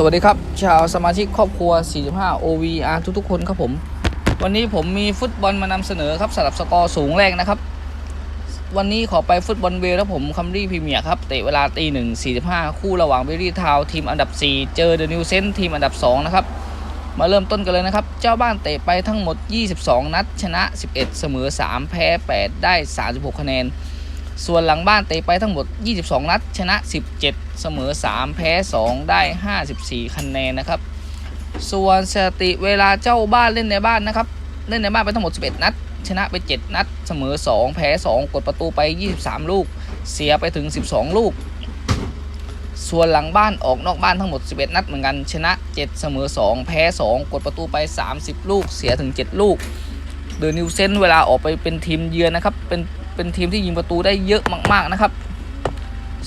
สวัสดีครับ ชาวสมาชิกครอบครัว 45 OVR ทุกๆ คนครับผม วันนี้ผมมีฟุตบอลมานำเสนอครับสำหรับสกอร์สูงแรกนะครับ วันนี้ขอไปฟุตบอลเวลแล้วผมคัมรี่พรีเมียร์ครับ เตะเวลาตีหนึ่งสี่สิบห้าคู่ระหว่างเบรี่ทาวทีมอันดับ 4 เจอเดอะนิวเซนทีมอันดับ 2 นะครับ มาเริ่มต้นกันเลยนะครับ เจ้าบ้านเตะไปทั้งหมด 22 นัด ชนะ 11 เสมอ 3 แพ้ 8 ได้ 36 คะแนน ส่วนหลังบ้านเตะไปทั้งหมด 22 นัด ชนะ 17 เสมอ 3 แพ้ 2 ได้ 54 คะแนนนะครับ ส่วนสถิติเวลาเจ้าบ้านเล่นในบ้านนะครับ เล่นในบ้านไปทั้งหมด 11 นัด ชนะไป 7 นัด เสมอ 2 แพ้ 2 กดประตูไป 23 ลูก เสียไปถึง 12 ลูก ส่วนหลังบ้านออกนอกบ้านทั้งหมด 11 นัดเหมือนกัน ชนะ 7 เสมอ 2 แพ้ 2 กดประตูไป 30 ลูก เสียถึง 7 ลูก เดอะนิวเซนเวลาออกไปเป็นทีมเยือนนะครับ เป็นเป็นทีมที่ยิงประตูได้เยอะมาก ๆนะครับ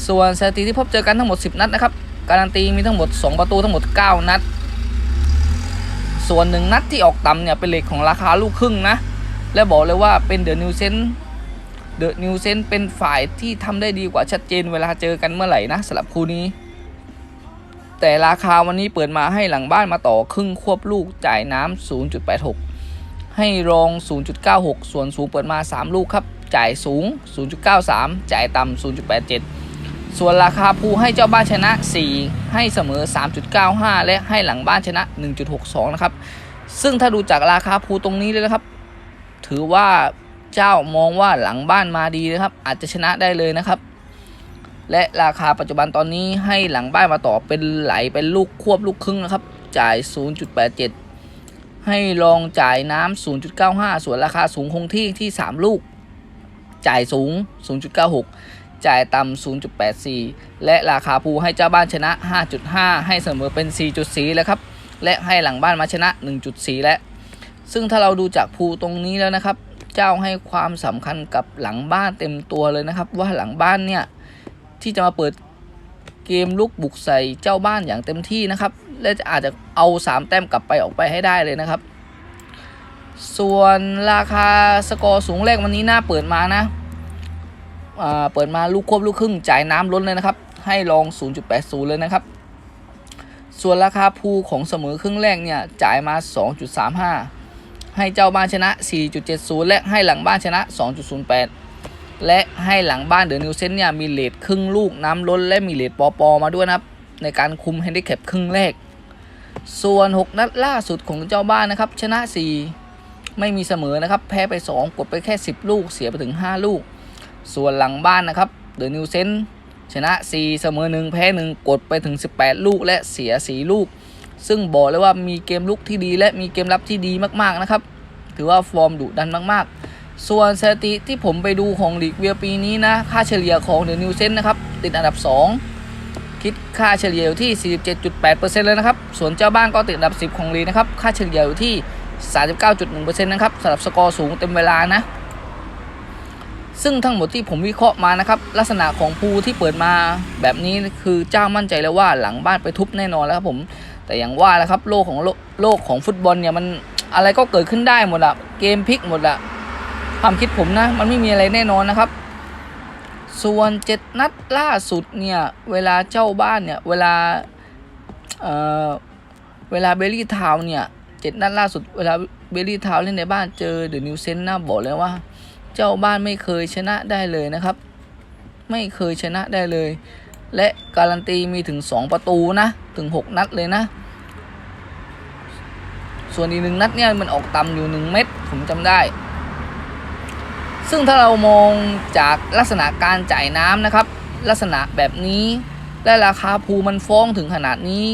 ส่วนสถิติที่พบเจอกันทั้งหมด 10 นัดนะครับ การันตีมีทั้งหมด 2 ประตูทั้งหมด 9 นัด ส่วนหนึ่งนัดที่ออกต่ำเนี่ยเป็นเหล็กของราคาลูกครึ่งนะ และบอกเลยว่าเป็นเดอะนิวเซนเดอะนิวเซนเป็นฝ่ายที่ทำได้ดีกว่าชัดเจนเวลาเจอกันเมื่อไหร่นะสำหรับคู่นี้ แต่ราคาวันนี้เปิดมาให้หลังบ้านมาต่อครึ่งควบลูกจ่ายน้ำ0.86 ให้รอง 0.96 ส่วนสูงเปิดมา 3 ลูกครับ จ่ายสูง 0.93 จ่ายต่ำ 0.87 ส่วนราคาภูให้เจ้าบ้านชนะ 4 ให้เสมอ 3.95 และให้หลังบ้านชนะ 1.62 นะครับ ซึ่งถ้าดูจากราคาภูตรงนี้เลยนะครับ ถือว่าเจ้ามองว่าหลังบ้านมาดีนะครับ อาจจะชนะได้เลยนะครับ และราคาปัจจุบันตอนนี้ให้หลังบ้านมาต่อเป็นไหลเป็นลูกควบลูกครึ่งนะครับ จ่าย 0.87 ให้ลองจ่ายน้ำ 0.95 ส่วนราคาสูงคงที่ที่ 3 ลูก จ่ายสูง 0.96 จ่ายต่ำ 0.84 และราคาภูให้เจ้าบ้านชนะ 5.5 ให้เสมอเป็น 4.4 แล้วครับ และให้หลังบ้านมาชนะ 1.4 และ ซึ่งถ้าเราดูจากภูตรงนี้แล้วนะครับ เจ้าให้ความสำคัญกับหลังบ้านเต็มตัวเลยนะครับ ว่าหลังบ้านเนี่ยที่จะมาเปิดเกมลุกบุกใส่เจ้าบ้านอย่างเต็มที่นะครับ และจะอาจจะเอา 3 แต้มกลับไปออกไปให้ได้เลยนะครับ ส่วนราคาสกอร์สูงแรกวันนี้น่าเปิดมานะอ่าเปิดมาลูกควบลูกครึ่งจ่ายน้ำล้นเลยนะครับ ให้ลอง 0.80 เลยนะครับ ส่วนราคาภูของเสมอครึ่งแรกเนี่ยจ่ายมา 2.35 ให้เจ้าบ้านชนะ 4.70 และให้หลังบ้านชนะ 2.08 และให้หลังบ้านเดอะนิวเซนเนี่ยมีเลทครึ่งลูกน้ำล้นและมีเลทปอปอมาด้วยนะครับ ในการคุมแฮนดิแคปครึ่งแรก ส่วน 6 นัดล่าสุดของเจ้าบ้านนะครับ ชนะ 4 ไม่มีเสมอนะครับ แพ้ไป 2 กดไปแค่ 10 ลูก เสียไปถึง 5 ลูก ส่วนหลังบ้านนะครับเดอะนิวเซนชนะ 4 เสมอ 1 แพ้ 1 กดไปถึง 18 ลูกและเสีย 4 ลูก ซึ่งบอกเลยว่ามีเกมลุกที่ดีและมีเกมรับที่ดีมากๆนะครับ ถือว่าฟอร์มดุดันมากๆ ส่วนสถิติที่ผมไปดูของลีกเวียปีนี้นะ ค่าเฉลี่ยของเดอะนิวเซนนะครับ ติดอันดับ 2 คิดค่าเฉลี่ยอยู่ที่ 47.8%เลยนะครับ ส่วนเจ้าบ้านก็ติดอันดับ 10 ของลีกนะครับ ค่าเฉลี่ยอยู่ที่ 39.1%นะครับสำหรับสกอร์สูงเต็มเวลานะ ซึ่งทั้งหมดที่ผมวิเคราะห์มานะครับ ลักษณะของภูที่เปิดมาแบบนี้คือเจ้ามั่นใจแล้วว่าหลังบ้านไปทุบแน่นอนแล้วครับผม แต่อย่างว่าแล้วครับโลกของโลกโลกของฟุตบอลเนี่ยมันอะไรก็เกิดขึ้นได้หมดอะเกมพลิกหมดอะความคิดผมนะ มันไม่มีอะไรแน่นอนนะครับ ส่วนเจ็ดนัดล่าสุดเนี่ย เวลาเจ้าบ้านเนี่ย เวลาเอ่อเวลาเบลลี่ทาวเนี่ยเจ็ดนัดล่าสุดเวลาเบลลี่ทาวเล่นในบ้านเจอเดอะนิวเซนนะบอกเลยว่า เจ้าบ้านไม่เคยชนะได้เลยนะครับ ไม่เคยชนะได้เลย และการันตีมีถึง 2 ประตูนะ ถึง 6 นัดเลยนะ ส่วนอีกหนึ่งนัดเนี่ยมันออกต่ำอยู่ 1 เม็ดผมจำได้ ซึ่งถ้าเรามองจากลักษณะการจ่ายน้ำนะครับ ลักษณะแบบนี้และราคาภูมันฟ้องถึงขนาดนี้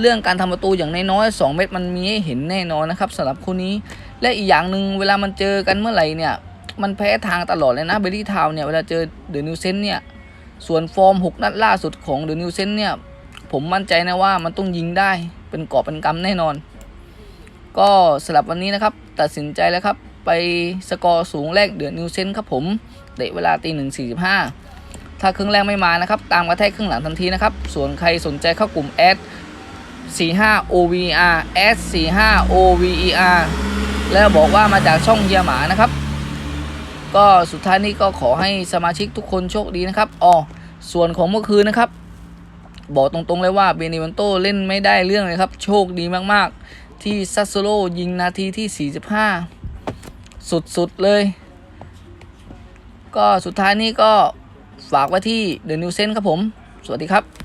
เรื่องการทำประตูอย่างน้อยๆ2เม็ดมันมีให้เห็นแน่นอนนะครับสำหรับคู่นี้ และอีกอย่างหนึ่งเวลามันเจอกันเมื่อไหร่เนี่ย มันแพ้ทางตลอดเลยนะเบลลี่ทาวเนี่ยเวลาเจอเดอะนิวเซนเนี่ยส่วนฟอร์ม 6 นัดล่าสุดของเดอะนิวเซนเนี่ยผมมั่นใจนะว่ามันต้องยิงได้เป็นกอบเป็นกำแน่นอน ก็สลับวันนี้นะครับ ตัดสินใจแล้วครับ ไปสกอร์สูงแรกเดือะนิวเซนครับผมเตะเวลาตีหนึ่งสี่สิบห้าถ้าครึ่งแรกไม่มานะครับ ตามกระแทกครึ่งหลังทันทีนะครับ ส่วนใครสนใจเข้ากลุ่มแอด45 OVR แอด45 OVER แล้วบอกว่ามาจากช่องเยียหมานะครับ ก็สุดท้ายนี้ก็ขอให้สมาชิกทุกคนโชคดีนะครับอ๋อส่วนของเมื่อคืนนะครับ บอกตรงๆเลยว่าเบนิเวนโตเล่นไม่ได้เรื่องเลยครับ โชคดีมากๆ ที่ซัสโซโลยิงนาทีที่ 45 สุดๆเลย ก็สุดท้ายนี้ก็ฝากไว้ที่เดอะนิวเซนครับผม สวัสดีครับ